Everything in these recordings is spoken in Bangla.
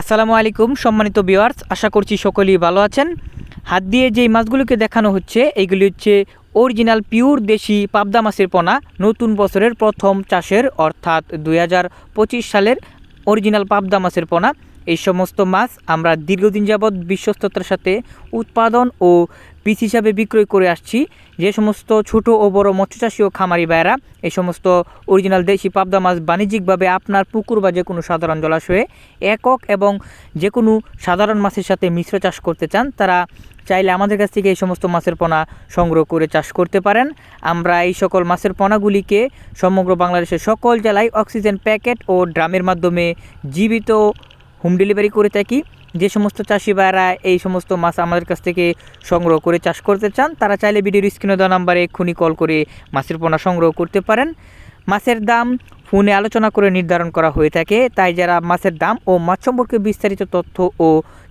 আসসালামু আলাইকুম, সম্মানিত বিওয়ার্স আশা করছি সকলেই ভালো আছেন। হাত দিয়ে যেই মাছগুলোকে দেখানো হচ্ছে এইগুলি হচ্ছে অরিজিনাল পিওর দেশি পাবদা মাছের পোনা, নতুন বছরের প্রথম চাষের, অর্থাৎ দু হাজার পঁচিশ সালের অরিজিনাল পাবদা মাছের পোনা। এই সমস্ত মাছ আমরা দীর্ঘদিন যাবৎ বিশ্বস্ততার সাথে উৎপাদন ও পিস হিসাবে বিক্রয় করে আসছি। যে সমস্ত ছোট ও বড় মৎস্যচাষী ও খামারি ভাইয়েরা, এই সমস্ত অরিজিনাল দেশি পাবদা মাছ বাণিজ্যিকভাবে আপনার পুকুর বা যে কোনো সাধারণ জলাশয়ে একক এবং যে কোনো সাধারণ মাছের সাথে মিশ্র চাষ করতে চান, তারা চাইলে আমাদের কাছ থেকে এই সমস্ত মাছের পোনা সংগ্রহ করে চাষ করতে পারেন। আমরা এই সকল মাছের পোনাগুলিকে সমগ্র বাংলাদেশের সকল জেলায় অক্সিজেন প্যাকেট ও ড্রামের মাধ্যমে জীবিত হোম ডেলিভারি করে থাকি। যে সমস্ত চাষি ভাইরা এই সমস্ত মাছ আমাদের কাছ থেকে সংগ্রহ করে চাষ করতে চান, তারা চাইলে ভিডিওর স্ক্রিনে দেওয়া নাম্বারে এক্ষুনি কল করে মাছের পোনা সংগ্রহ করতে পারেন। মাছের দাম ফোনে আলোচনা করে নির্ধারণ করা হয়ে থাকে। তাই যারা মাছের দাম ও মাছ সম্পর্কে বিস্তারিত তথ্য ও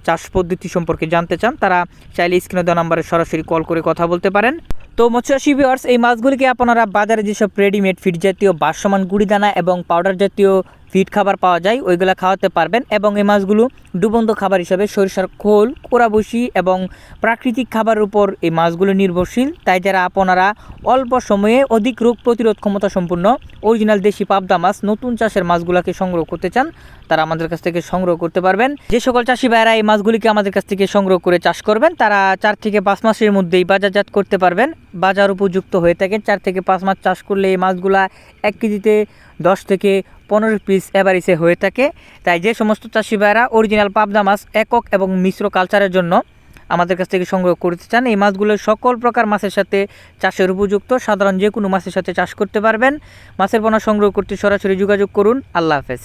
চাষ পদ্ধতি সম্পর্কে জানতে চান, তারা চাইলে স্ক্রিনে দেওয়া নাম্বারে সরাসরি কল করে কথা বলতে পারেন। তো মৎস্যচাষী ভিউয়ার্স এই মাছগুলিকে আপনারা বাজারে যেসব রেডিমেড ফিড জাতীয় বাসমান গুড়ি দানা এবং পাউডার জাতীয় ফিড খাবার পাওয়া যায়, ওইগুলো খাওয়াতে পারবেন এবং এই মাছগুলো ডুবন্ত খাবার হিসাবে সরিষার খোল কোরাবসি এবং প্রাকৃতিক খাবার উপর এই মাছগুলো নির্ভরশীল। তাই যারা আপনারা অল্প সময়ে অধিক রোগ প্রতিরোধ ক্ষমতা সম্পূর্ণ অরিজিনাল দেশি পাবদা মাছ, নতুন চাষের মাছগুলোকে সংগ্রহ করতে চান, তারা আমাদের কাছ থেকে সংগ্রহ করতে পারবেন। যে সকল চাষি ভাইয়েরা এই মাছগুলিকে আমাদের কাছ থেকে সংগ্রহ করে চাষ করবেন। তারা চার থেকে পাঁচ মাসের মধ্যেই বাজারজাত করতে পারবেন। বাজার উপযুক্ত হয়ে থাকে চার থেকে পাঁচ মাস চাষ করলে এই মাছগুলা এক কেজিতে দশ থেকে পনেরো পিস এভারেজে হয়ে থাকে। তাই যে সমস্ত চাষি ভাইয়েরা অরিজিনাল পাবদা মাছ, একক এবং মিশ্র কালচারের জন্য আমাদের কাছ থেকে সংগ্রহ করতে চান, এই মাছগুলো সকল প্রকার মাছের সাথে চাষের উপযুক্ত। সাধারণ যে কোনো মাছের সাথে চাষ করতে পারবেন। মাছের পোনা সংগ্রহ করতে সরাসরি যোগাযোগ করুন। আল্লাহ হাফেজ।